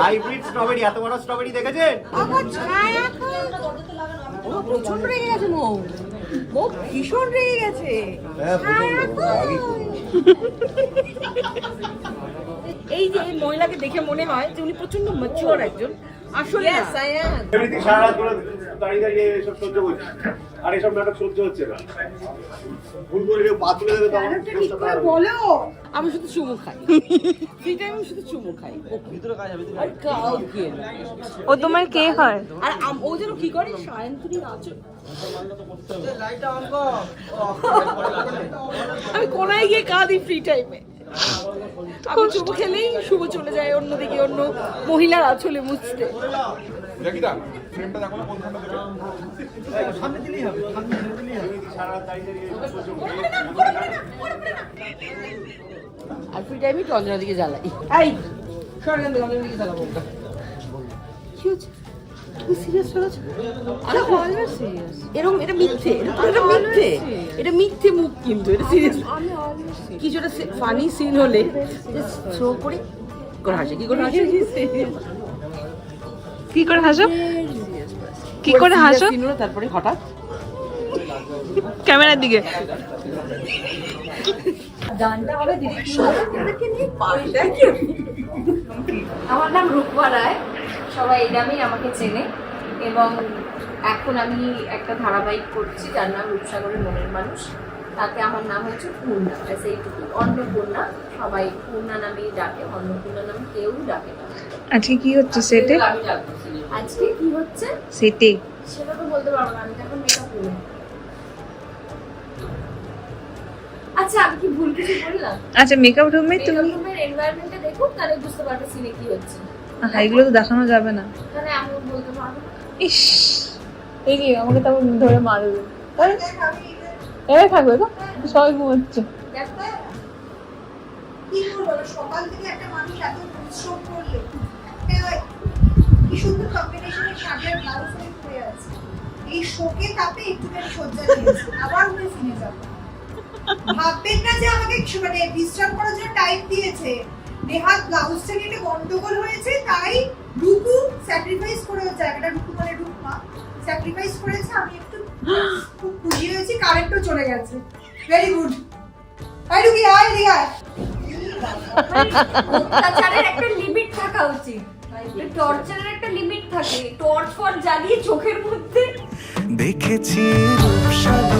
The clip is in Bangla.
হাইব্রিড স্ট্রবেরি এত বড় স্ট্রবেরি দেখেছেন? রেগে গেছে মৌ। মৌ ভীষণ রেগে গেছে। এই যে এই মহিলাকে দেখে মনে হয় যে উনি প্রচণ্ড ম্যাচিওর একজন। আসলে I am. এমনিতে সারা রাত ধরে দাঁড়িয়ে দাঁড়িয়ে এসব সহ্য করছি। আর এসব নাটক সহ্য হচ্ছে না। ভুল করে কেউ পা তুলে দেবে তখন তার হবে। বলো। আমি শুধু চুমু খাই। ফ্রি টাইম আমি শুধু চুমু খাই। আর কাউকে ও তোমার কে হয়? আর ও যেন কি করে? আচর আমি কোনায় গিয়ে কাঁদি ফ্রি টাইমে আমি চুমু খেলেই শুভ চলে যায় অন্যদিকে অন্য মহিলার আঁচলে মুছতে। আর ফ্রি টাইমে একটু অঞ্জনার দিকে জ্বালাই। এই সরকার দিকে অঞ্জনার দিকে জ্বালাবো। কি হচ্ছে? তুমি সিরিয়াস আরে অলওয়েজ সিরিয়াস এরকম এটা মিথ্যে এটা মিথ্যে। এটা মিথ্যে মুখ কিন্তু এটা সিরিয়াস ফানি সিন হলে থ্রো করে করে হাসে কি করে হাসে? কি করে হাসো? কি করে হাসো? সিন তারপরে হঠাৎ। ক্যামেরার দিকে। গানটা হবে দিদি। আমার নাম রূপা রায়। সবাই এই নামেই আমাকে চেনে এবং এখন আমি একটা ধারাবাহিক করছি যার নাম রূপসাগরের মনের মানুষ। তাতে আমার নাম হচ্ছে পূর্ণা ব্যাস এইটুকু। অন্নপূর্ণা সবাই পূর্ণা নামেই ডাকে অন্নপূর্ণা নামে কেউ ডাকে না। আজকে কি হচ্ছে সেটে? আজকে কি হচ্ছে? সেটে। সেটা তো বলতে পারব না আমি এখন মেকআপ করি আচ্ছা আমি কি ভুল কিছু বললাম? আচ্ছা মেকআপ রুমে তুমি রুমের এনভায়রনমেন্টটা দেখুন তাহলে বুঝতে পারবে সিনে কি হচ্ছে। আহা, এগুলো তো দেখানো যাবে না। ইস। এই কি আমাকে তেমন ধরে মারবে। এবার থাকবে তো? সবাই ঘুমোচ্ছে। সকাল থেকে একটা মানুষ এত পরিশ্রম করলে। কি সুন্দর কম্বিনেশনের শার্টের ব্লাউজ হয়ে পড়ে আছে। এই শোকে তাপে একটুখানি সজ্জা দিয়েছে আবার উঠে ফিরে যাব। ভাববেন না যে আমাকে মানে বিশ্রাম করার জন্য টাইম দিয়েছে। নেহাত ব্লাউজটা নিয়ে একটা গন্ডগোল হয়েছে তাই রুকু স্যাক্রিফাইস করে জায়গাটা রুকু মানে রুকমা স্যাক্রিফাইস করেছে। আমি একটু খুব খুশি হয়েছি কারেন্টও চলে গেছে। ভেরি গুড আই রুকি আয় আয় অত্যাচারের একটা লিমিট থাকা উচিত। টর্চারের একটা লিমিট থাকে টর্চ ফর জ্বালিয়ে চোখের মধ্যে। দেখেছি মনের